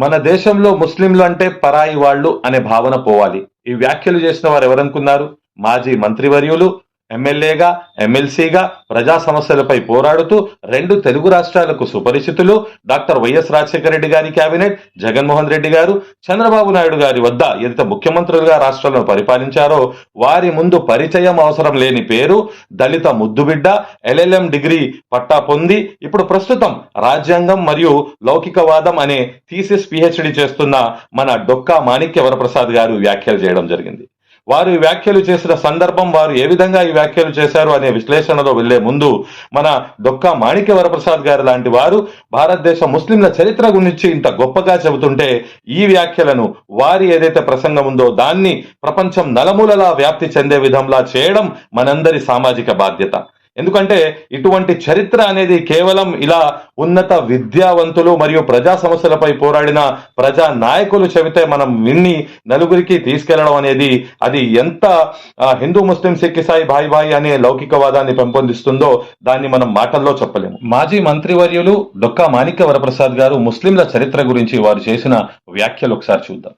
మన దేశంలో ముస్లింలు అంటే పరాయి వాళ్ళు అనే భావన పోవాలి. ఈ వ్యాఖ్యలు చేసిన వారు ఎవరనుకున్నారు? మాజీ మంత్రివర్యులు ఎమ్మెల్యేగా ఎమ్మెల్సీగా ప్రజా సమస్యలపై పోరాడుతూ రెండు తెలుగు రాష్ట్రాలకు సుపరిచితులు డాక్టర్ వైఎస్ రాజశేఖర రెడ్డి గారి కేబినెట్ జగన్మోహన్ రెడ్డి గారు చంద్రబాబు నాయుడు గారి వద్ద ఎంత ముఖ్యమంత్రులుగా రాష్ట్రాలను పరిపాలించారో వారి ముందు పరిచయం అవసరం లేని పేరు దళిత ముద్దుబిడ్డ ఎల్ఎల్ఎం డిగ్రీ పట్టా పొంది ఇప్పుడు ప్రస్తుతం రాజ్యాంగం మరియు లౌకికవాదం అనే థీసిస్ పిహెచ్డి చేస్తున్న మన డొక్కా మాణిక్య వరప్రసాద్ గారు వ్యాఖ్యలు చేయడం జరిగింది. వారు ఈ వ్యాఖ్యలు చేసిన సందర్భం వారు ఏ విధంగా ఈ వ్యాఖ్యలు చేశారు అనే విశ్లేషణలో వెళ్ళే ముందు మన డొక్కా మాణిక్య వరప్రసాద్ గారు లాంటి వారు భారతదేశ ముస్లింల చరిత్ర గురించి ఇంత గొప్పగా చెబుతుంటే ఈ వ్యాఖ్యలను వారి ఏదైతే ప్రసంగం ఉందో దాన్ని ప్రపంచం నలమూలలా వ్యాప్తి చెందే విధంలా చేయడం మనందరి సామాజిక బాధ్యత. ఎందుకంటే ఇటువంటి చరిత్ర అనేది కేవలం ఇలా ఉన్నత విద్యావంతులు మరియు ప్రజా సమస్యలపై పోరాడిన ప్రజా నాయకులు చెబితే మనం విన్ని నలుగురికి తీసుకెళ్ళడం అనేది అది ఎంత హిందూ ముస్లిం సిక్ ఇసాయి భాయ్ భాయ్ అనే లౌకికవాదాన్ని పెంపొందిస్తుందో దాన్ని మనం మాటల్లో చెప్పలేము. మాజీ మంత్రివర్యులు డొక్కా మాణిక్య వరప్రసాద్ గారు ముస్లింల చరిత్ర గురించి వారు చేసిన వ్యాఖ్యలు ఒకసారి చూద్దాం.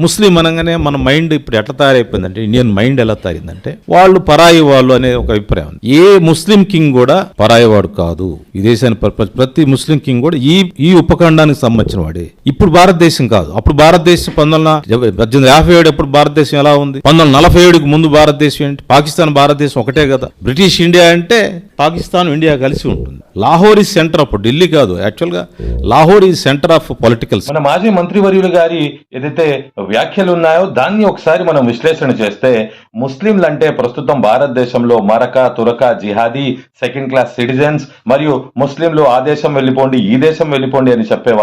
ముస్లిం అనగానే మన మైండ్ ఇప్పుడు ఎట్లా తయారైపోయిందంటే ఇండియన్ మైండ్ ఎలా తయారిందంటే వాళ్ళు పరాయి వాళ్ళు అనే ఒక అభిప్రాయం. ఏ ముస్లిం కింగ్ కూడా పరాయి వాడు కాదు. ఈ దేశానికి ప్రతి ముస్లిం కింగ్ కూడా ఈ ఈ ఉపఖండానికి సంబంధించిన వాడే. ఇప్పుడు భారతదేశం కాదు. అప్పుడు భారతదేశం పంతొమ్మిది పద్దెనిమిది యాభై ఏడు అప్పుడు భారతదేశం ఎలా ఉంది? పంతొమ్మిది నలభై ఏడుకి ముందు భారతదేశం ఏంటి? పాకిస్తాన్ భారతదేశం ఒకటే కదా. బ్రిటిష్ ఇండియా అంటే పాకిస్తాన్ ఇండియా కలిసి ఉంటుంది. లాహోర్ ఈ సెంటర్ అప్పుడు ఢిల్లీ కాదు. యాక్చువల్గా లాహోర్ ఈ సెంటర్ ఆఫ్ పొలిటికల్ మన మాజీ మంత్రివర్యులు గారి ఏదైతే వ్యాఖ్యలు ఉన్నాయో దాన్ని ఒకసారి మనం విశ్లేషణ చేస్తే ముస్లింలు అంటే ప్రస్తుతం భారతదేశంలో మరక తురక జిహాదీ సెకండ్ క్లాస్ సిటిజన్స్ మరియు ముస్లింలు ఆ దేశం వెళ్ళిపోండి ఈ దేశం వెళ్ళిపోండి అని చెప్పేవారు.